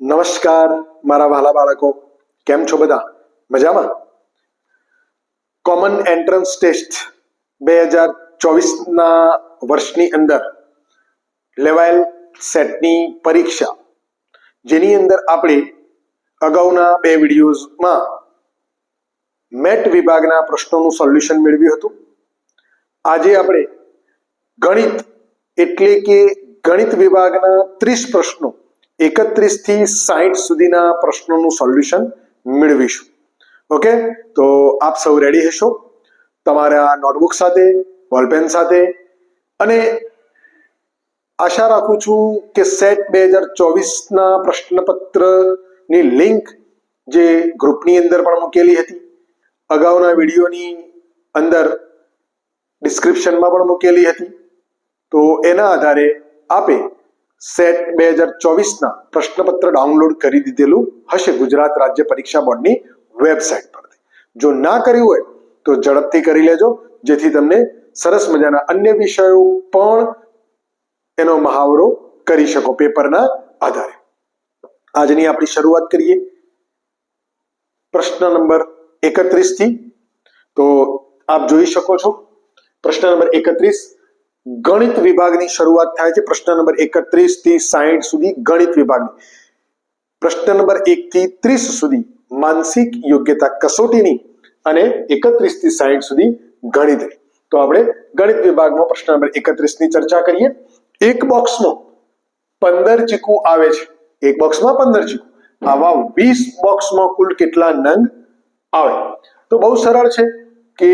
નમસ્કાર, મારા વહાલા બાળકો. કેમ છો બધા? મજામાં? કોમન એન્ટ્રન્સ ટેસ્ટ બે હજાર ચોવીસના વર્ષની અંદર લેવાયેલ સેટની પરીક્ષા, જેની અંદર આપણે અગાઉના બે વિડીયોઝમાં મેટ વિભાગના પ્રશ્નોનું સોલ્યુશન મેળવ્યું હતું. આજે આપણે ગણિત એટલે કે ગણિત વિભાગના ત્રીસ પ્રશ્નો એકત્રીસથી સાહીઠ સુધીના પ્રશ્નોનું સોલ્યુશન મેળવીશું. ઓકે? તો આપ સૌ રેડી હશો? તમારા નોટબુક સાથે, બોલપેન સાથે. અને આશા રાખું છું કે સેટ બે હજાર ચોવીસના પ્રશ્નપત્રની લિંક જે ગ્રુપની અંદર પણ મૂકેલી હતી. અગાઉના વિડીયોની અંદર ડિસ્ક્રિપ્શનમાં પણ મૂકેલી હતી. તો એના આધારે આપે સેટ બે હજાર ચોવીસના પ્રશ્નપત્ર ડાઉનલોડ કરી દીધેલું હશે ગુજરાત રાજ્ય પરીક્ષા બોર્ડની વેબસાઇટ પરથી. જો ના કર્યું હોય તો ઝડપથી કરી લેજો, જેથી તમને સરસ મજાના અન્ય વિષયો પણ એનો મહાવરો કરી શકો પેપરના આધારે. આજની આપણી શરૂઆત કરીએ. પ્રશ્ન નંબર એકત્રીસથી તો આપ જોઈ શકો છો. પ્રશ્ન નંબર એકત્રીસ ગણિત વિભાગની શરૂઆત થાય છે. પ્રશ્ન નંબર એકત્રીસથી સાહીઠ સુધી ગણિત વિભાગની. પ્રશ્ન નંબર એક થી ત્રીસ સુધી માનસિક યોગ્યતા કસોટીની અને એકત્રીસથી સાહીઠ સુધી ગણિતની. તો આપણે ગણિત વિભાગમાં પ્રશ્ન નંબર એકત્રીસની ચર્ચા કરીએ. એક બોક્સમાં પંદર ચીકુ આવે છે. એક બોક્સમાં પંદર ચીકુ. આવા વીસ બોક્સમાં કુલ કેટલા નંગ આવે? તો બહુ સરળ છે કે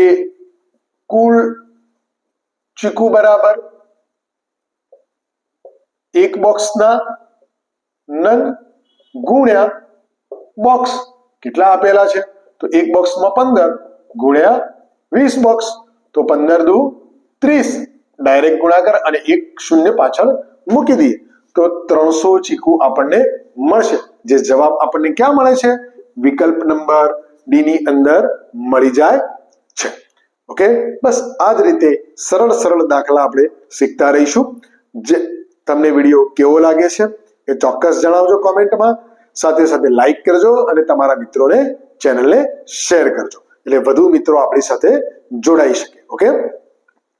કુલ ચીકુ બરાબર? એક બોક્સના નંગ ગુણ્યા બોક્સ. કેટલા આપેલા છે? તો એક બોક્સમાં પંદર ગુણ્યા વીસ બોક્સ. તો પંદર દુ ત્રીસ. ડાયરેક્ટ ગુણાકાર અને એક શૂન્ય પાછળ મૂકી દઈએ. તો ત્રણસો ચીકુ આપણને મળશે. જે જવાબ આપણને ક્યાં મળે છે? વિકલ્પ નંબર ડી ની અંદર મળી જાય છે. ઓકે? બસ આ જ રીતે સરળ સરળ દાખલા આપણે શીખતા રહીશું. જે તમને વીડિયો કેવો લાગે છે એ ચોક્કસ જણાવજો કોમેન્ટમાં. સાથે સાથે લાઈક કરજો અને તમારા મિત્રોને ચેનલને શેર કરજો. એટલે વધુ મિત્રો આપણી સાથે જોડાઈ શકે. ઓકે?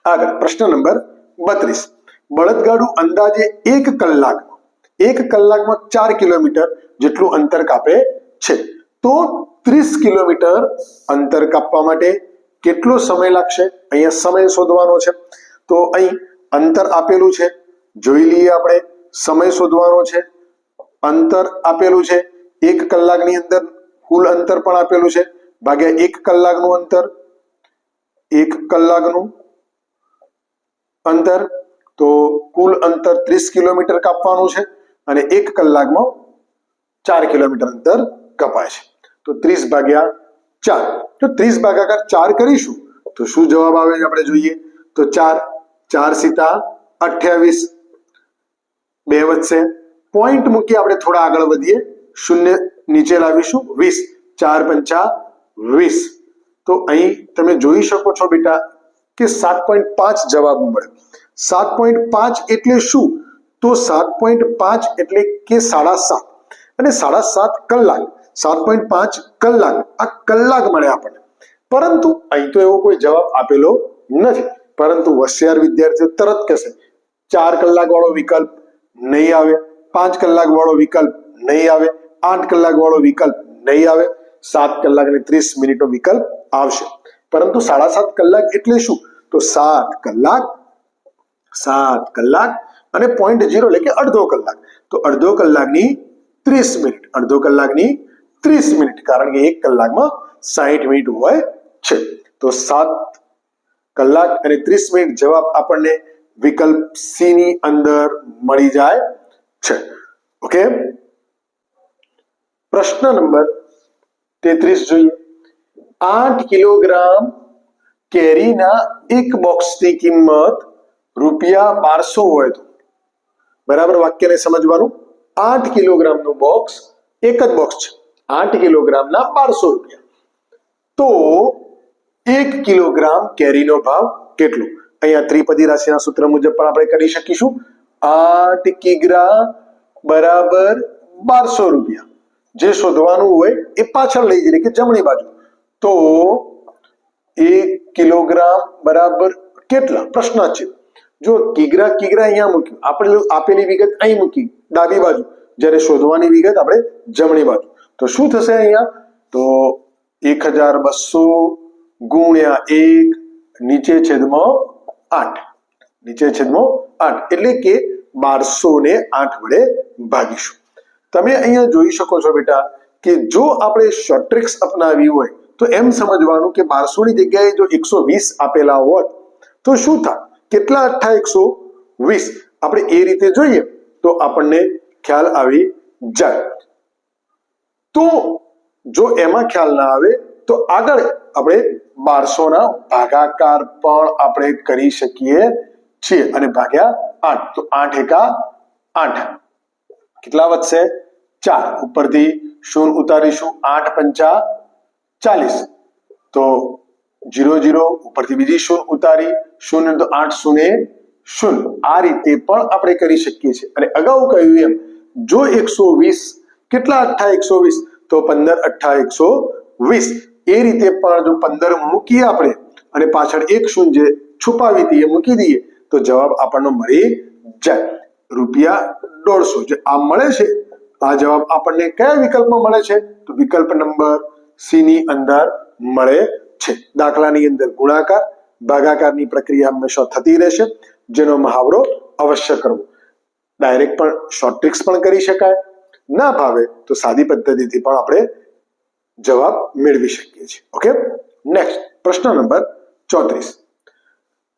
આગળ, પ્રશ્ન નંબર બત્રીસ. બળદગાડું અંદાજે એક કલાકમાં એક કલાકમાં ચાર કિલોમીટર જેટલું અંતર કાપે છે. તો ત્રીસ કિલોમીટર અંતર કાપવા માટે કેટલો સમય લાગશે? અહીંયા સમય શોધવાનો છે. તો અહીં અંતર આપેલું છે. જોઈ લઈએ આપણે. સમય શોધવાનો છે. અંતર આપેલું છે. એક કલાકની અંદર કુલ અંતર પણ આપેલું છે. ભાગ્યા એક કલાકનું અંતર. એક કલાકનું અંતર. તો કુલ અંતર ત્રીસ કિલોમીટર કાપવાનું છે અને એક કલાકમાં ચાર કિલોમીટર અંતર કપાય છે. તો ત્રીસ ભાગ્યા ચાર. તો ત્રીસ ભાગાકાર ચાર કરીશું. તો શું જવાબ આવે આપણે જોઈએ? તો ચાર. ચાર સીતા અઠ્યાવીસ. બે વધશે. પોઈન્ટ મૂકી આપણે થોડા આગળ વધીએ. શૂન્ય નીચે લાવીશું. વીસ. ચાર પંચા વીસ. તો અહીં તમે જોઈ શકો છો બેટા કે સાત પોઈન્ટ પાંચ જવાબ મળે. સાત પોઈન્ટ પાંચ એટલે શું? તો સાત પોઈન્ટ પાંચ એટલે કે સાડા સાત. અને સાડા સાત કલાક. સાત પોઈન્ટ પાંચ કલાક. આ કલાક મળે આપણને. પરંતુ અહીં તો એવો કોઈ જવાબ આપેલો નથી. પરંતુ હોશિયાર વિદ્યાર્થીઓ તરત કહેશે, ચાર કલાક વાળો વિકલ્પ નહીં આવે, પાંચ કલાક વાળો વિકલ્પ નહીં આવે, આઠ કલાક વાળો વિકલ્પ નહીં આવે, સાત કલાક અને ત્રીસ મિનિટનો વિકલ્પ આવશે. પરંતુ સાડા સાત કલાક એટલે શું? તો સાત કલાક સાત કલાક અને પોઈન્ટ જીરો એટલે કે અડધો કલાક. તો અડધો કલાકની ત્રીસ મિનિટ, અડધો કલાકની ત્રીસ મિનિટ, કારણ કે એક કલાકમાં સાહીઠ મિનિટ હોય છે. તો સાત કલાક અને ત્રીસ મિનિટ જવાબ આપણને વિકલ્પ સી ની અંદર મળી જાય છે. ઓકે પ્રશ્ન નંબર તેત્રીસ જોઈએ. આઠ કિલોગ્રામ કેરીના એક બોક્સની કિંમત રૂપિયા બારસો હોય તો. બરાબર વાક્યને સમજવાનું? આઠ કિલોગ્રામનું બોક્સ એક જ બોક્સ છે. આઠ કિલોગ્રામના બારસો રૂપિયા તો એક કિલોગ્રામ કેરીનો ભાવ કેટલો અહીંયા ત્રિપદી રાશિના સૂત્ર મુજબ પણ આપણે કરી શકીશું આઠ કિગ્રા બરાબર બારસો રૂપિયા જે શોધવાનું હોય એ પાછળ લઈ જઈએ કે જમણી બાજુ તો એક કિલોગ્રામ બરાબર કેટલા પ્રશ્નાચિહ્ન જો કિગ્રા કિગ્રા અહીંયા મૂક્યું આપણે આપેલી વિગત અહીં મૂકી ડાબી બાજુ જ્યારે શોધવાની વિગત આપણે જમણી બાજુ તો શું થશે અહીંયા? તો એક હજાર બસો ગુણ્યા એક નીચે છેદમાં આઠ. નીચે છેદમાં આઠ. એટલે કે બારસો ને આઠ વડે ભાગીશું. તમે અહીંયા જોઈ શકો છો બેટા કે જો આપણે શોર્ટ ટ્રિક્સ અપનાવી હોય, તો એમ સમજવાનું કે બારસો ની જગ્યાએ જો એકસો વીસ આપેલા હોત, તો શું થાય કેટલા અઠ્ઠા એકસો વીસ? આપણે એ રીતે જોઈએ તો આપણને ખ્યાલ આવી જાય. તો જો એમાં ખ્યાલ ના આવે, તો આગળ આપણે બારસો ના ભાગાકાર પણ આપણે કરી શકીએ છીએ અને ભાગ્યા આઠ. તો આઠ એકા આઠ. કેટલા વધશે? ચાર. ઉપરથી શૂન્ય ઉતારીશું. આઠ પંચા ચાલીસ. તો જીરો જીરો, ઉપરથી બીજી શૂન ઉતારી. શૂન્ય તો આઠ શૂન્ય શૂન્ય આ રીતે પણ આપણે કરી શકીએ છીએ. અને અગાઉ કહ્યું એમ, જો એકસો વીસ કેટલા અઠ્ઠા એકસો વીસ? તો પંદર અઠ્ઠા એકસો વીસ. એ રીતે પણ જો પંદર મૂકીએ આપણે અને પાછળ એક શૂન્ય છુપાવી દઈએ, મૂકી દઈએ, તો જવાબ આપણને મળી જાય. રૂપિયા દોઢસો. જે આ મળે છે આ જવાબ આપણને કયા વિકલ્પમાં મળે છે? તો વિકલ્પ નંબર સી ની અંદર મળે છે. દાખલાની અંદર ગુણાકાર, ભાગાકારની પ્રક્રિયા હંમેશા થતી રહેશે, જેનો મહાવરો અવશ્ય કરવો. ડાયરેક્ટ પણ શોર્ટ ટ્રિક્સ પણ કરી શકાય. ના ભાવે તો સાદી પદ્ધતિથી પણ આપણે જવાબ મેળવી શકીએ છીએ. ઓકે? નેક્સ્ટ પ્રશ્ન નંબર ચોત્રીસ.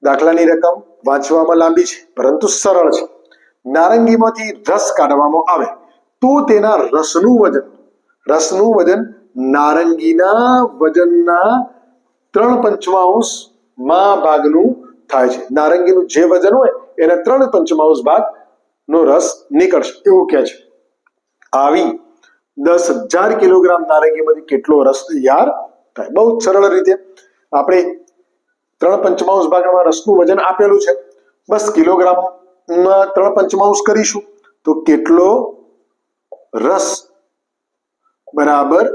દાખલાની રકમ વાંચવામાં લાંબી છે, પરંતુ સરળ છે. નારંગીમાંથી રસ કાઢવામાં આવે તો તેના રસનું વજન રસનું વજન નારંગીના વજનના ત્રણ પંચમાંશમાં ભાગનું થાય છે. નારંગીનું જે વજન હોય, એના ત્રણ પંચમાંશ ભાગ નો રસ નીકળશે. એવું કહે છે. આવી દસ હજાર કિલોગ્રામ નારંગીમાંથી કેટલો રસ તૈયાર થાય? બહુ સરળ રીતે આપણે ત્રણ પંચમાંશ ભાગમાં રસનું વજન આપેલું છે. બસ કિલોગ્રામમાં ત્રણ પંચમાંશ કરીશું તો કેટલો રસ? બરાબર.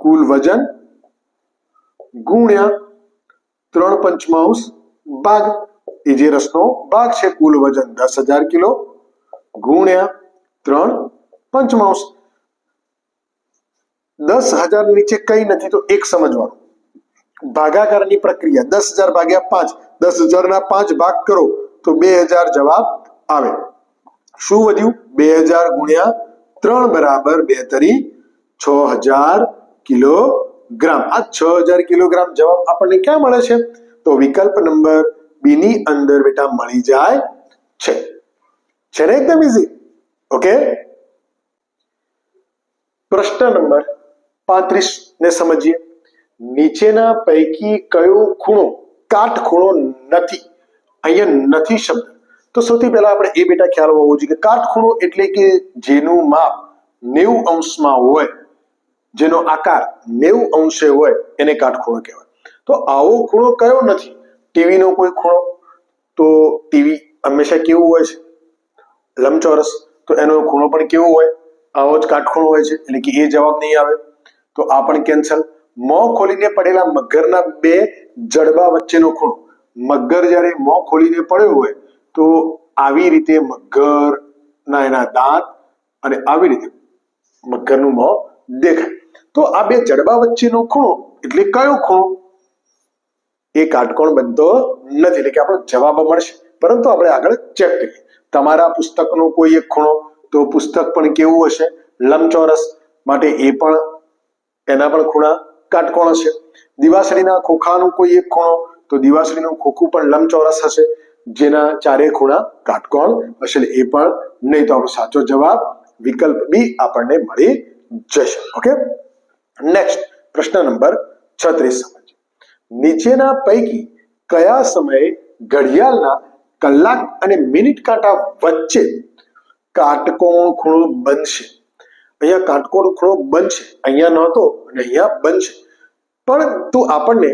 કુલ વજન ગુણ્યા ત્રણ પંચમાંશ ભાગ. એ જે રસનો ભાગ છે, કુલ વજન દસ હજાર કિલો ગુણ્યા ત્રણ પંચમાંશ. દસ હજાર નીચે કઈ નથી, તો એક સમજવાનું. ભાગાકારની પ્રક્રિયા, દસ હજાર ભાગ્યા પાંચ, દસ હજાર ના પાંચ ભાગ કરો, તો બે હજાર જવાબ આવે. શું વધ્યું? બે હજાર ગુણ્યા ત્રણ બરાબર બે તરી છ હજાર કિલોગ્રામ. આ છ હજાર કિલોગ્રામ જવાબ આપણને ક્યાં મળે છે? તો વિકલ્પ નંબર બી ની અંદર બેટા મળી જાય છે. છે ને એકદમ ઇઝી ઓકે પ્રશ્ન નંબર પાંત્રીસ ને સમજીએ નીચેના પૈકી કયો ખૂણો કાટખૂણો નથી અહીંયા નથી શબ્દ તો સૌથી પહેલા આપણે એ બેટા ખ્યાલ હોવો જોઈએ કે કાટખૂણો એટલે કે જેનું માપ નેવું અંશમાં હોય જેનો આકાર નેવું અંશે હોય એને કાટખૂણો કહેવાય તો આવો ખૂણો કયો નથી ટીવીનો કોઈ ખૂણો તો ટીવી હંમેશા કેવું હોય છે લંબચોરસ, તો એનો ખૂણો પણ કેવો હોય? આવો જ કાટખૂણો હોય છે, એટલે કે એ જવાબ નહીં આવે. તો આ પણ કેન્સલ મોં ખોલીને પડેલા મગરના બે જડબા વચ્ચેનો ખૂણો. મગર જ્યારે મોં ખોલીને પડ્યો હોય, તો આવી રીતે મગર ના એના દાંત અને આવી રીતે મગરનું મોં દેખાય. તો આ બે જડબા વચ્ચેનો ખૂણો, એટલે કયો ખૂણો? એ કાટકોણ બનતો નથી, એટલે કે આપણો જવાબ મળશે. પરંતુ આપણે આગળ ચેક કરીએ. તમારા પુસ્તકનો કોઈ એક ખૂણો, તો પુસ્તક પણ કેવું હશે? લંબચોરસ માટે એ પણ, એના પણ ખૂણા કાટકોણ હશે. દિવાસળીના ખોખાનું કોઈ એક ખૂણો, તો દિવાસળીનું ખોખું પણ લંબચોરસ હશે. જેના ચારે ખૂણા કાટકોણ હશે એ પણ નહીં. તો આપણો સાચો જવાબ વિકલ્પ બી આપણને મળી જશે. ઓકે? નેક્સ્ટ પ્રશ્ન નંબર છત્રીસ સમજ નીચેના પૈકી કયા સમયે ઘડિયાળના કલાક અને મિનિટ કાંટા વચ્ચે કાટકોણ ખૂણો બનશે. અહીંયા કાટકોણ ખૂણો બનશે. અહીંયા નહોતો અને અહીંયા બનશે. પરંતુ આપણને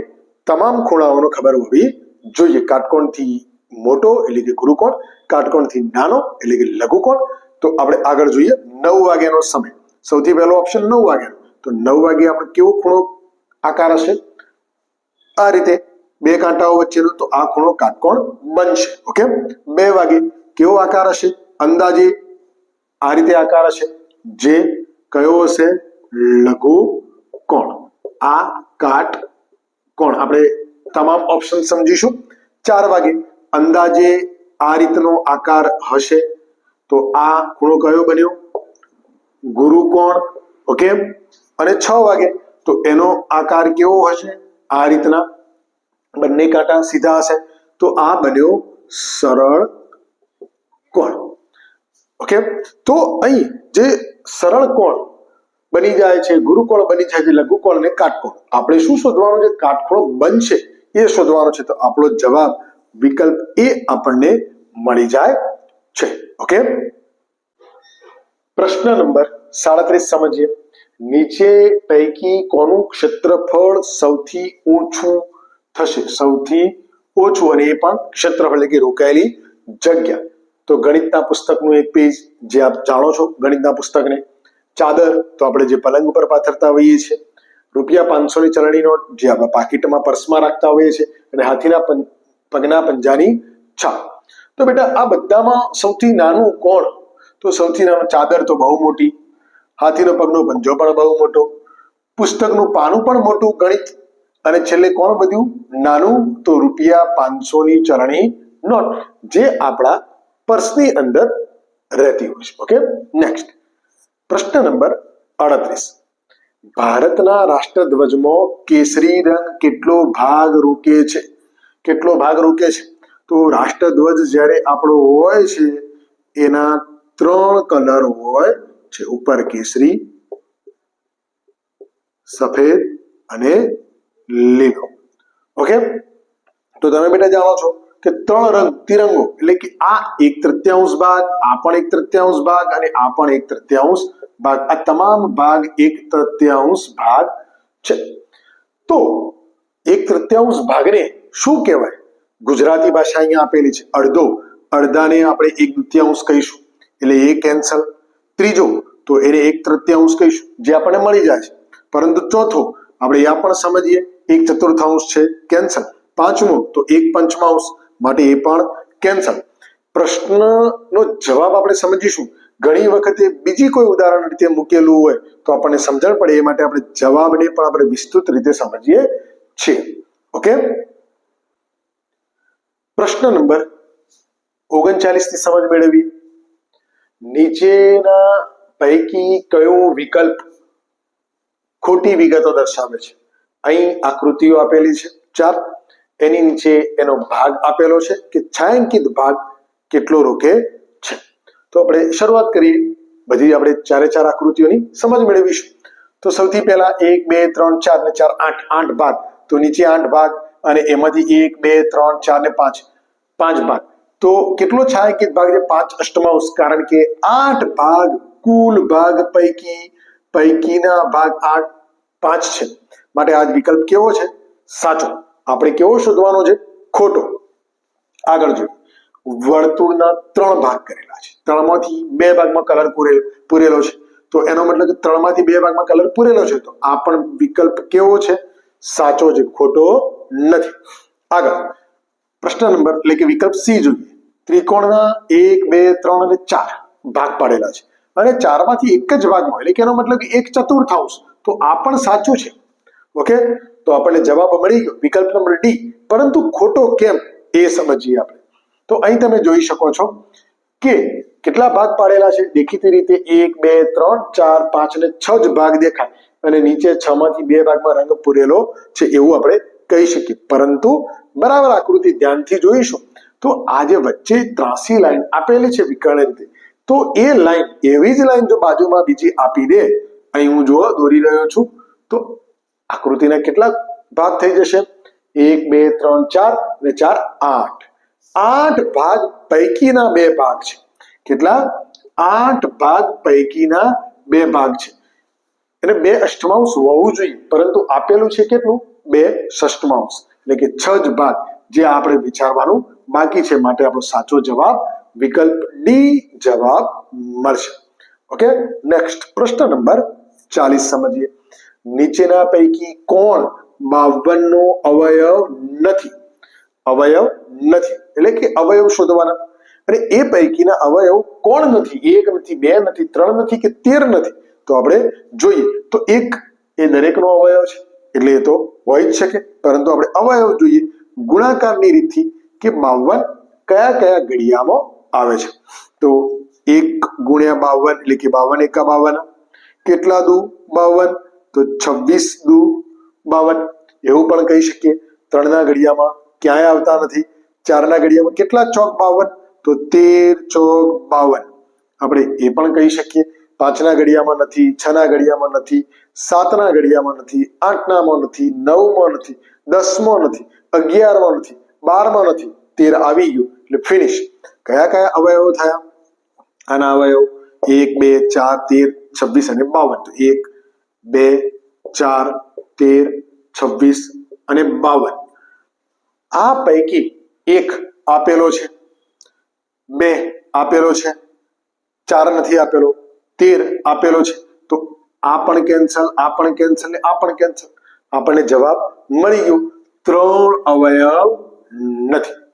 તમામ ખૂણાઓનો ખબર હોવી જોઈએ. કાટકોણથી મોટો એટલે કે ગુરુકોણ, કાટકોણથી નાનો એટલે કે લઘુકોણ. તો આપણે આગળ જોઈએ. નવ વાગ્યાનો સમય. સૌથી પહેલો ઓપ્શન નવ વાગ્યાનો. તો નવ વાગે આપણે કેવો ખૂણો આકાર હશે? આ રીતે બે કાંટાઓ વચ્ચેનો તો આ ખૂણો કાટકોણ બનશે, ઓકે? બે વાગે કેવો આકાર હશે? અંદાજે આ રીતે આકાર હશે. જે કયો હશે? લઘુ કોણ આ કાટ કોણ આપણે તમામ ઓપ્શન સમજીશું. ચાર વાગે અંદાજે આ રીતનો આકાર હશે. તો આ ખૂણો કયો બન્યો? ગુરુ કોણ ઓકે? અને છ વાગે તો એનો આકાર કેવો હશે? આ રીતના બંને કાંટા સીધા હશે. તો આ બન્યો સરળ કોણ? ઓકે તો અહીં જે સરળ કોણ બની જાય છે ગુરુકોણ બની જાય છે લઘુકોણ અને કાટકોણ આપણે શું શોધવાનું છે? કાટખૂણો બનશે. એ શોધવાનો છે. તો આપણો જવાબ વિકલ્પ એ આપણને મળી જાય છે. ઓકે પ્રશ્ન નંબર સાડત્રીસ સમજીએ. નીચે પૈકી કોનું ક્ષેત્રફળ સૌથી ઓછું થશે. સૌથી ઓછું અને એ પણ ક્ષેત્રફળ કે રોકાયેલી જગ્યા. તો ગણિતના પુસ્તકનું એક પેજ જે આપ જાણો છો, ગણિતના પુસ્તકને. ચાદર તો આપણે જે પલંગ ઉપર પાથરતા હોઈએ છીએ. રૂપિયા પાંચસો ની ચલણી નોટ જે આપણે પાકીટમાં પર્સમાં રાખતા હોઈએ છીએ અને હાથીના પગના પંજાની છાપ. તો બેટા, આ બધામાં સૌથી નાનું કોણ? તો સૌથી નાનું ચાદર તો બહુ મોટી. હાથીનો પગનો પંજો પણ બહુ મોટો. પુસ્તકનું પાનું પણ મોટું ગણિત. અને છેલ્લે કોણ બધું નાનું. તો રૂપિયા પાંચસો ની ચલણી નોટ, જે આપણા પર્સની અંદર રહેતી હોય છે. ઓકે? નેક્સ્ટ પ્રશ્ન નંબર અડત્રીસ. ભારતના રાષ્ટ્રધ્વજમાં કેસરી રંગ કેટલો ભાગ રોકે છે? કેટલો ભાગ રોકે છે? તો રાષ્ટ્રધ્વજ જ્યારે આપણો હોય છે, એના ત્રણ કલર હોય છે. ઉપર કેસરી, સફેદ અને લીલો. ઓકે તો તમે બેટા જાણો છો કે ત્રણ રંગ, તિરંગો એટલે કે આ એક તૃતીયાંશ ભાગ, આ પણ એક તૃતીયાંશ ભાગ અને આ પણ એક તૃતીયાંશ ભાગ. આ તમામ ભાગ એક તૃતીયાંશ ભાગ છે. તો એક તૃતીયાંશ ભાગને શું કહેવાય? ગુજરાતી ભાષા અહીંયા આપેલી છે. અડધો. અડધાને આપણે એક દ્વિતીયાંશ કહીશું. એટલે એ કેન્સલ ત્રીજો, તો એને એક તૃતીયાંશ કહીશું. જે આપણને મળી જાય છે. પરંતુ ચોથો, આપણે આ પણ સમજીએ. એક ચતુર્થાંશ છે કેન્સલ પાંચમું, તો એક પંચમાંશ માટે એ પણ કેન્સલ પ્રશ્નનો જવાબ આપણે સમજીશું. ઘણી વખતે બીજી કોઈ ઉદાહરણ રીતે મૂકેલું હોય તો આપણને સમજણ પડે, એ માટે આપણે જવાબને પણ આપણે વિસ્તૃત રીતે સમજીએ છીએ. ઓકે? પ્રશ્ન નંબર ઓગણચાલીસની સમજ મેળવી. નીચેના પૈકી કયો વિકલ્પ ખોટી વિગતો દર્શાવે છે? અહીં આકૃતિઓ આપેલી છે ચાર. એની નીચે એનો ભાગ આપેલો છે કે છાંયાંકિત ભાગ કેટલો રોકે છે. તો આપણે શરૂઆત કરીએ. બધી આપણે ચારે ચાર આકૃતિઓની સમજ મેળવીશું. તો સૌથી પહેલા એક, બે, ત્રણ, ચાર ને ચાર, આઠ. આઠ ભાગ. તો નીચે આઠ ભાગ અને એમાંથી એક, બે, ત્રણ, ચાર ને પાંચ. પાંચ ભાગ. તો કેટલો છાંયાંકિત ભાગ છે? પાંચ અષ્ટમાંશ. કારણ કે આઠ ભાગ કુલ ભાગ પૈકી, પૈકીના ભાગ આઠ પાંચ છે. માટે આ વિકલ્પ કેવો છે? સાચો. આપણે કેવો શોધવાનો છે? ખોટો. આગળ જોઈએ. વર્તુળના ત્રણ ભાગ કરેલા છે. ત્રણમાંથી બે ભાગમાં કલર પૂરેલો પૂરેલો છે. તો એનો મતલબ કે ત્રણમાંથી બે ભાગમાં કલર પૂરેલો છે. તો આ પણ વિકલ્પ કેવો છે? સાચો છે, ખોટો નથી. આગળ. પ્રશ્ન નંબર એટલે કે વિકલ્પ સી જોઈએ. ત્રિકોણના એક, બે, ત્રણ અને ચાર ભાગ પાડેલા છે. અને ચારમાંથી એક જ ભાગમાં એટલે કે એનો મતલબ એક ચતુર્થાંશ તો આ પણ સાચું છે. ઓકે? તો આપણને જવાબ મળી ગયો. વિકલ્પ નંબર ડી પરંતુ ખોટો કેમ? એ સમજીએ આપણે. તો અહીં તમે જોઈ શકો છો કે કેટલા ભાગ પાડેલા છે? દેખીતી રીતે એક, બે, ત્રણ, ચાર, પાંચ ને છ જ ભાગ દેખાય. અને નીચે છ માંથી બે ભાગમાં રંગ પૂરેલો છે એવું આપણે કહી શકીએ. પરંતુ બરાબર આકૃતિ ધ્યાનથી જોઈશું. તો આજે વચ્ચે ત્રાસી લાઈન આપેલી છે વિકર્ણ રીતે તો એ લાઈન, એવી જ લાઈન જો બાજુમાં બીજી આપી દે, અહીં હું જો દોરી રહ્યો છું, તો આકૃતિના કેટલા ભાગ થઈ જશે. એક, બે, ત્રણ, ચાર અને ચાર, આઠ. આઠ ભાગ પૈકીના બે ભાગ છે. કેટલા? આઠ ભાગ પૈકીના બે ભાગ છે. એટલે બે અષ્ટમાંશ હોવું જોઈએ, પરંતુ આપેલું છે કેટલું? બે ષષ્ટમાંશ એટલે કે છ જ ભાગ જે આપણે વિચારવાનું બાકી છે, માટે આપણો સાચો જવાબ વિકલ્પ ડી જવાબ મળશે. ઓકે નેક્સ્ટ પ્રશ્ન નંબર ચાલીસ સમજીએ. નીચેના પૈકી કોણ બાવન નો અવયવ નથી? અવયવ નથી. એટલે કે અવયવ શોધવાના. અને એ પૈકીના અવયવ કોણ નથી? એક નથી, બે નથી, ત્રણ નથી કે તેર નથી? તો આપણે જોઈએ. તો એક એ દરેકનો અવયવ છે. એટલે એ તો હોય જ શકે. પરંતુ આપણે અવયવ જોઈએ. ગુણાકારની રીતથી કે બાવન કયા કયા ઘડિયામાં આવે છે. તો એક ગુણ્યા બાવન એટલે કે બાવન એકા બાવન. કેટલા દુ? બાવન. તો છવ્વીસ દુ બાવન. એવું પણ કહી શકીએ. ત્રણના ઘડિયામાં ક્યાંય આવતા નથી. ચારના ઘડિયામાં કેટલા ચોક બાવન? તો તેર ચોક બાવન. આપણે એ પણ કહી શકીએ. પાંચના ઘડિયામાં નથી, છના ઘડિયામાં નથી, સાતના ઘડિયામાં નથી, આઠનામાં નથી, નવમાં નથી, દસમાં નથી, અગિયારમાં નથી, બારમાં નથી. તેર આવી ગયું. એટલે ફિનિશ કયા કયા અવયવો થયા? આના અવયવ? એક, બે, ચાર, તેર, છવ્વીસ અને બાવન. તો એક, બે, ચાર, તેર, છવ્વીસ અને બાવન. આ પૈકી એક આપેલો છે. બે આપેલો છે. ચાર નથી આપેલો. તેર આપેલો છે. તો આ પણ કેન્સલ આ પણ કેન્સલ ને આ પણ કેન્સલ આપણને જવાબ મળી ગયો. ત્રણ અવયવ નથી.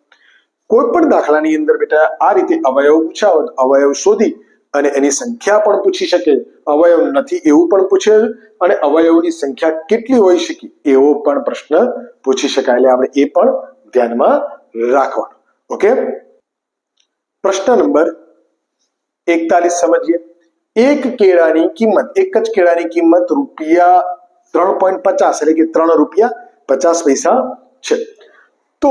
કોઈ પણ દાખલાની અંદર બેટા, આ રીતે અવયવ પૂછાવો, અવયવ શોધી અને એની સંખ્યા પણ પૂછી શકે. અવયવ નથી એવું પણ પૂછે અને અવયવની સંખ્યા કેટલી હોઈ શકે એવો પણ પ્રશ્ન પૂછી શકાય. એટલે આપણે એ પણ ધ્યાનમાં રાખવાનું. ઓકે? પ્રશ્ન નંબર એકતાલીસ સમજીએ. એક કેળાની કિંમત, એક જ કેળાની કિંમત રૂપિયા ત્રણ પોઈન્ટ પચાસ, એટલે કે ત્રણ રૂપિયા પચાસ પૈસા છે. તો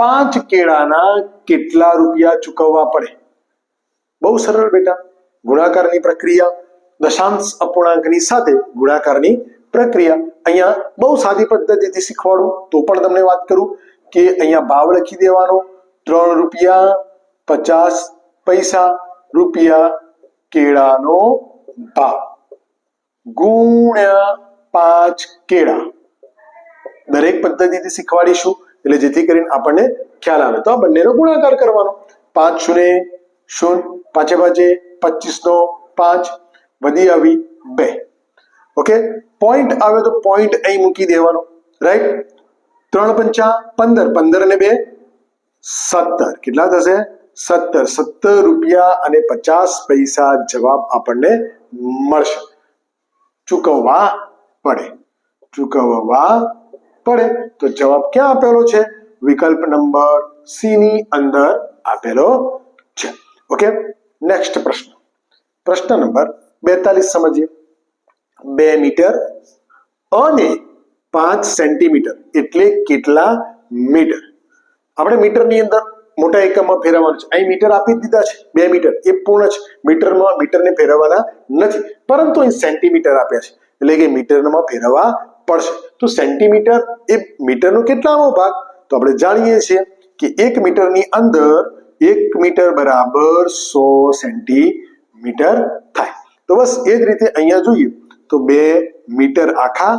પાંચ કેળાના કેટલા રૂપિયા ચૂકવવા પડે? બહુ સરળ બેટા. ગુણાકારની પ્રક્રિયા, દશાંશ અપૂર્ણાંકની સાથે ગુણાકારની પ્રક્રિયા. અહીંયા બહુ સાદી પદ્ધતિથી શીખવાડું, તો પણ તમને વાત કરું કે અહીંયા ભાવ લખી દેવાનો, ત્રણ રૂપિયા પચાસ પૈસા રૂપિયા કેળાનો ભાવ. ગુણ્યા પાંચ કેળા. દરેક પદ્ધતિથી શીખવાડીશું. એટલે જેથી કરીને આપણને ખ્યાલ આવે. તો આ બંનેનો ગુણાકાર કરવાનો. પાંચ શૂન્ય શૂન્ય, પાંચે પાંચે પચીસ નો પાંચ, વધી આવી બે. ઓકે? પોઈન્ટ આવે તો પોઈન્ટ અહીં મૂકી દેવાનો. રાઈટ ત્રણ પંચા પંદર. પંદર અને બે, સત્તર. કેટલા થશે? સત્તર. સત્તર રૂપિયા અને પચાસ પૈસા જવાબ આપણને મળશે. ચૂકવવા પડે. ચૂકવવા પડે. તો જવાબ ક્યાં આપેલો છે? વિકલ્પ નંબર સી ની અંદર આપેલો છે. ઓકે? નેક્સ્ટ પ્રશ્ન. પ્રશ્ન નંબર બેતાલીસ સમજીએ. બે મીટર અને પાંચ સેન્ટીમીટર એટલે કેટલા મીટર? આપણે મીટરની અંદર મોટા એકમમાં ફેરવવાનું છે. અહીં મીટર આપી દીધા છે. બે મીટર. એ પૂર્ણ છે. મીટરમાં મીટરને ફેરવવાના નથી. પરંતુ અહીં સેન્ટીમીટર આપ્યા છે. એટલે કે મીટરમાં ફેરવવા પડશે. તો સેન્ટીમીટર એ મીટરનો કેટલામો ભાગ? તો આપણે જાણીએ છીએ કે એક મીટરની અંદર એક મીટર બરાબર સો સેન્ટીમીટર થાય. તો બસ એ જ રીતે અહીંયા જોઈએ તો બે મીટર આખા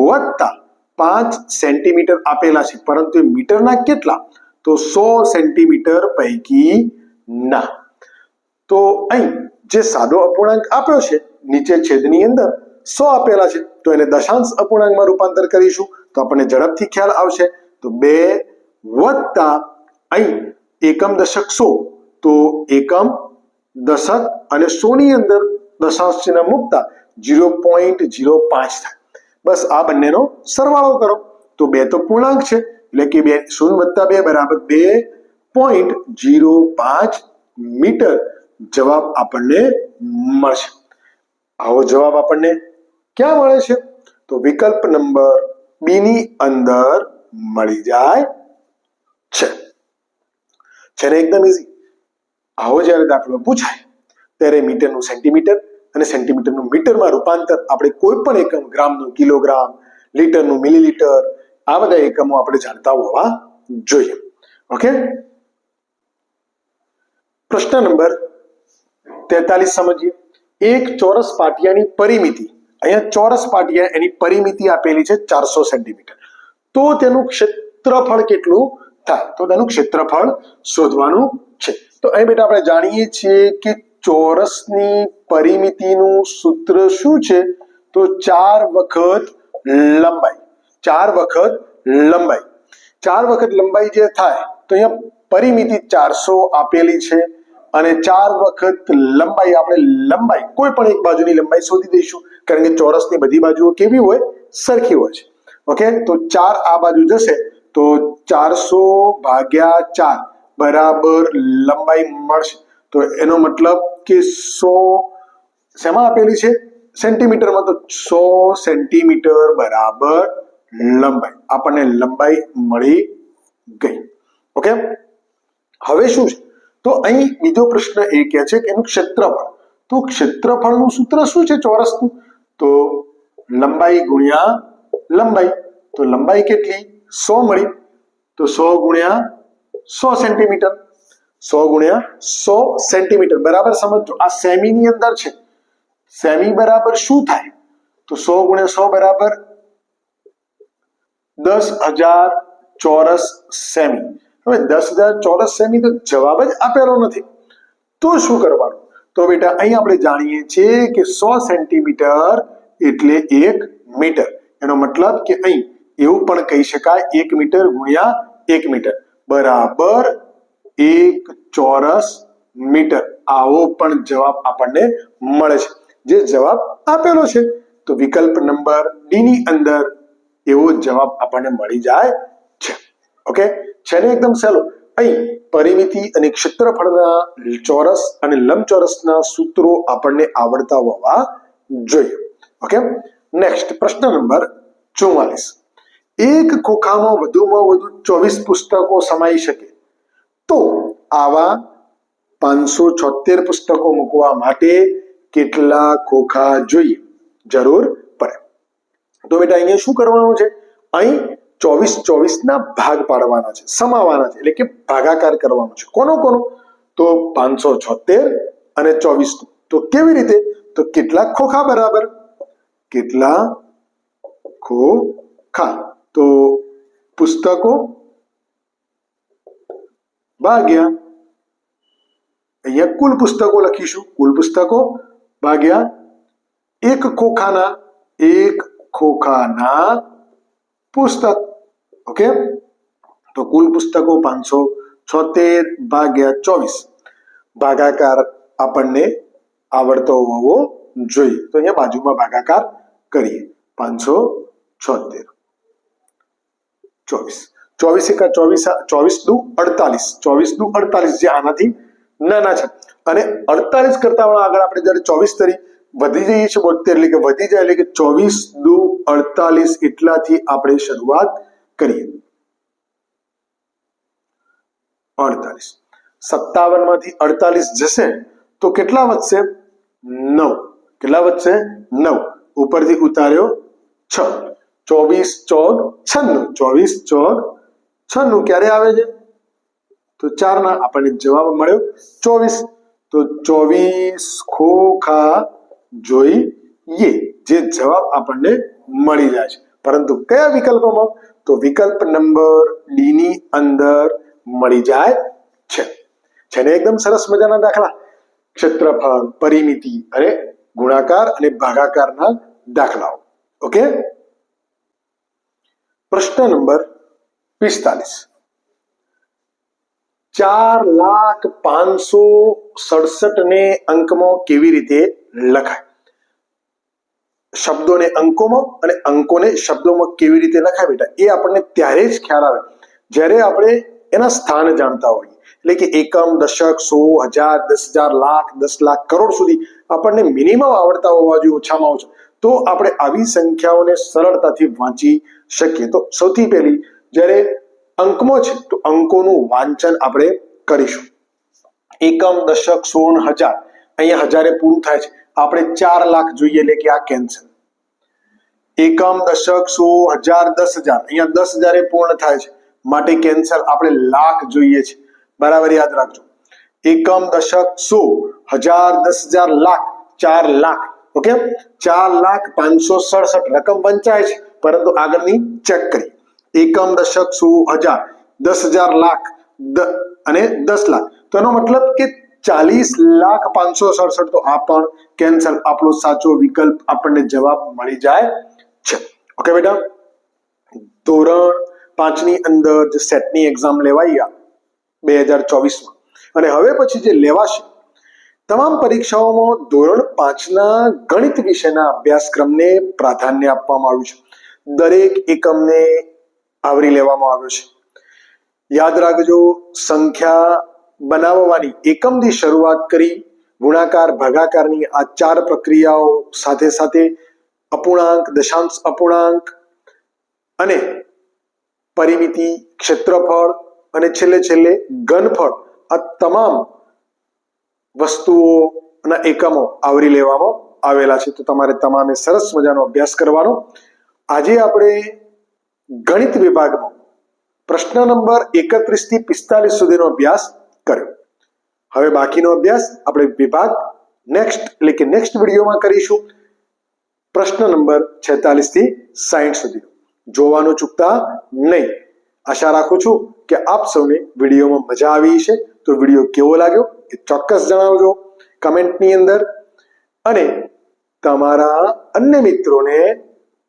વત્તા પાંચ સેન્ટીમીટર આપેલા છે. પરંતુ એ મીટરના કેટલા? તો સો સેન્ટીમીટર પૈકી ના. તો અહીં જે સાદો અપૂર્ણાંક આપ્યો છે, નીચે છેદની અંદર સો આપેલા છે. તો એને દશાંશ અપૂર્ણાંકમાં રૂપાંતર કરીશું. તો આપણને ઝડપથી ખ્યાલ આવશે. તો બે વત્તા અહીં એકમ દશક સો. તો એકમ દશક અને સોની અંદર દશાંશ ચિહ્ન મૂકતા જીરો પોઈન્ટ જીરો પાંચ થાય. બસ આ બંનેનો સરવાળો કરો. તો બે તો પૂર્ણાંક છે. એટલે કે બે શૂન્ય વત્તા બે બરાબર બે પોઈન્ટ જીરો પાંચ મીટર જવાબ આપણને મળશે. આવો જવાબ આપણને ક્યાં મળે છે? તો વિકલ્પ નંબર બી ની અંદર મળી જાય છે. છે ને એકદમ ઇઝી આવો જ્યારે દાખલો પૂછાય, ત્યારે મીટરનું સેન્ટીમીટર અને સેન્ટીમીટરનું મીટરમાં રૂપાંતર આપણે કોઈ પણ એકમ, ગ્રામનું કિલોગ્રામ, લીટરનું મિલીલીટર આ બધા એકમો આપણે જાણતા હોવા જોઈએ. ઓકે પ્રશ્ન નંબર તેતાલીસ સમજીએ. એક ચોરસ પાટિયાની પરિમિતિ. અહીંયા ચોરસ પાટિયા એની પરિમિતિ આપેલી છે ચારસો સેન્ટીમીટર. તો તેનું ક્ષેત્રફળ કેટલું થાય? તો તેનું ક્ષેત્રફળ શોધવાનું છે. તો અહીં બેટા આપણે જાણીએ છીએ કે ચોરસની પરિમિતિનું સૂત્ર શું છે? તો ચાર વખત લંબાઈ. ચાર વખત લંબાઈ. ચાર વખત લંબાઈ જે થાય, તો અહીંયા પરિમિતિ ચારસો આપેલી છે અને ચાર વખત લંબાઈ આપણે લંબાઈ, કોઈ પણ એક બાજુની લંબાઈ શોધી દઈશું. કારણ કે ચોરસની બધી બાજુઓ કેવી હોય? સરખી હોય છે. ઓકે તો ચાર આ બાજુ જશે. તો ચારસો ભાગ્યા ચાર બરાબર લંબાઈ મળશે. તો એનો મતલબ કે સો શેમાં આપેલી છે? સેન્ટીમીટરમાં. તો સો સેન્ટીમીટર બરાબર લંબાઈ. આપણને લંબાઈ મળી ગઈ. ઓકે હવે શું છે? તો અહીં બીજો પ્રશ્ન એ કહે છે કે એનું ક્ષેત્રફળ. તો ક્ષેત્રફળનું સૂત્ર શું છે ચોરસનું? તો લંબાઈ ગુણ્યા લંબાઈ તો લંબાઈ કેટલી? સો મળી. તો સો ગુણ્યા સો સેન્ટીમીટર સો ગુણ્યા સો સેન્ટીમીટર બરાબર સમજો? આ સેમીની અંદર છે. સેમી બરાબર શું થાય? તો સો ગુણ્યા સો બરાબર દસ હજાર ચોરસ સેમી. હવે દસ હજાર ચોરસ સેમી તો જવાબ જ આપેલો નથી. તો શું કરવાનું? તો બેટા, અહીં આપણે જાણીએ છીએ કે સો સેન્ટીમીટર એટલે એક મીટર. એનો મતલબ કે અહીં એવું પણ કહી શકાય એક મીટર ગુણ્યા એક મીટર. બરાબર એક ચોરસ મીટર. આવો પણ જવાબ આપણને મળે છે. જે જવાબ આપેલો છે. તો વિકલ્પ નંબર ડી ની અંદર એવો જવાબ આપણને મળી જાય છે. ઓકે? છે ને એકદમ સહેલો? અહીં પરિમિતિ અને ક્ષેત્રફળના ચોરસ અને લંબચોરસના સૂત્રો આપણને આવડતા હોવા જોઈએ. ઓકે નેક્સ્ટ પ્રશ્ન નંબર ચુમ્માલીસ એક ખોખામાં વધુમાં વધુ ચોવીસ પુસ્તકો સમાઈ શકે. તો આવા પાંચસો છોતેર પુસ્તકો મૂકવા માટે કેટલા ખોખા જોઈએ? જરૂર પડે. તો બેટા, અહીંયા શું કરવાનું છે? અહીં ચોવીસ ચોવીસ ના ભાગ પાડવાના છે, સમાવાના છે, એટલે કે ભાગાકાર કરવાનો છે. કોનો કોનો? તો પાંચસો છોતેર અને ચોવીસ તો કેવી રીતે? તો કેટલા ખોખા બરાબર, કેટલા ખોખા? તો પુસ્તકો ભાગ્યા, અહીંયા કુલ પુસ્તકો લખીશું. કુલ પુસ્તકો ભાગ્યા એક ખોખાના એક ખોખાના પુસ્તક. ઓકે તો કુલ પુસ્તકો પાંચસો છોતેર ભાગ્યા ચોવીસ. ભાગાકાર આપણને આવડતો હોવો જોઈએ. તો અહીંયા બાજુમાં ભાગાકાર કરીએ. પાંચસો છોતેર. ચોવીસ. ચોવીસ એકા ચોવીસ ચોવીસ દુ અડતાલીસ. ચોવીસ દુ અડતાલીસ જે આનાથી નાના છે. અને અડતાલીસ કરતા આગળ આપણે જયારે ચોવીસ તરી વધી જઈએ છીએ બોતેર, એટલે કે વધી જાય, એટલે કે ચોવીસ દુ અડતાલીસ એટલાથી આપણે શરૂઆત કરીએ. અડતાલીસ. સત્તાવનમાંથી અડતાલીસ જશે તો કેટલા વધશે? નવ. કેટલા વધશે? નવ. ઉપરથી ઉતાર્યો છ. ચોવીસ ચોગ છન્નું. ચોવીસ ચોગ છન્નું. ક્યારે આવે છે? તો ચાર ના આપણને જવાબ મળ્યો ચોવીસ. તો ચોવીસ ખોખા જોઈએ. જે જવાબ આપણને મળી જાય છે. પરંતુ કયા વિકલ્પમાં? તો વિકલ્પ નંબર ડી ની અંદર મળી જાય છે. છે ને એકદમ સરસ મજાના દાખલા. ક્ષેત્રફળ, પરિમિતિ અને ગુણાકાર અને ભાગાકારના દાખલાઓ. ઓકે? પ્રશ્ન નંબર પિસ્તાલીસ. ચાર લાખ પાંચસો સડસઠ ને અંકમાં કેવી રીતે લખાય? શબ્દોને અંકોમાં અને અંકોને શબ્દોમાં કેવી રીતે લખાય બેટા? એ આપણને ત્યારે જ ખ્યાલ આવે. જ્યારે આપણે એના સ્થાન જાણતા હોઈએ. એટલે કે એકમ, દશક, સો, હજાર, દસ હજાર, લાખ, દસ લાખ, કરોડ સુધી આપણને મિનિમમ આવડતા હોવા જોઈએ, ઓછામાં ઓછા. તો આપણે આવી સંખ્યાઓને સરળતાથી વાંચી શકીએ. તો સૌથી પહેલી, જ્યારે અંકમાં છે, તો અંકોનું વાંચન આપણે કરીશું. એકમ, દશક, સો ને હજાર. અહીંયા હજારે પૂરું થાય છે. આપણે ચાર લાખ જોઈએ એટલે કે આ કેન્સલ એકમ દશક સો હજાર દસ હજાર. અહીંયા દસ હજારે પૂર્ણ થાય છે. માટે કેન્સલ આપણે લાખ જોઈએ છે. બરાબર યાદ રાખજો. એકમ દશક સો હજાર દસ હજાર લાખ. ચાર લાખ. ઓકે? ચાર લાખ પાંચસો સડસઠ. રકમ વંચાય છે. પરંતુ આગળની ચેક કરી. એકમ દશક સો હજાર દસ હજાર લાખ અને દસ લાખ. તો એનો મતલબ કે ચાલીસ લાખ પાંચસો સડસઠ તો આ પણ કેન્સલ આપણો સાચો વિકલ્પ આપણને જવાબ મળી જાય છે. ઓકે બેટા? ધોરણ પાંચની અંદર જે સેટની એક્ઝામ લેવાઈ બે હજાર ચોવીસમાં. અને હવે પછી જે લેવાશે, તમામ પરીક્ષાઓમાં ધોરણ પાંચના ગણિત વિષયના અભ્યાસક્રમને પ્રાધાન્ય આપવામાં આવ્યું છે. દરેક એકમને આવરી લેવામાં આવ્યો છે. યાદ રાખજો, સંખ્યા બનાવવાની એકમથી શરૂઆત કરી. ગુણાકાર, ભાગાકારની આ ચાર પ્રક્રિયાઓ સાથે સાથે અપૂર્ણાંક, દશાંશ અપૂર્ણાંક અને પરિમિતિ, ક્ષેત્રફળ અને છેલ્લે છેલ્લે ઘનફળ આ તમામ વસ્તુઓના એકમો આવરી લેવામાં આવેલા છે. તો તમારે તમામે સરસ મજાનો અભ્યાસ કરવાનો. આજે આપણે ગણિત વિભાગમાં પ્રશ્ન નંબર એકત્રીસથી પિસ્તાલીસ સુધીનો અભ્યાસ હવે બાકીનો અભ્યાસ આપણે વિભાગ નેક્સ્ટ એટલે કે નેક્સ્ટ વિડીયોમાં કરીશું. પ્રશ્ન નંબર છેતાલીસથી સાહીઠ સુધી. જોવાનું ચૂકતા નહીં. આશા રાખું છું કે આપ સૌને વિડીયોમાં મજા આવી છે તો વીડિયો કેવો લાગ્યો એ ચોક્કસ જણાવજો કમેન્ટની અંદર. અને તમારા અન્ય મિત્રોને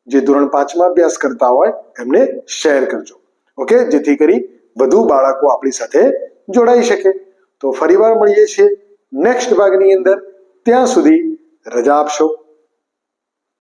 જે ધોરણ પાંચમાં અભ્યાસ કરતા હોય એમને શેર કરજો. ઓકે? જેથી કરી વધુ બાળકો આપણી સાથે જોડાઈ શકે. તો ફરીવાર મળીએ છીએ નેક્સ્ટ ભાગની અંદર. ત્યાં સુધી રજા આપશો.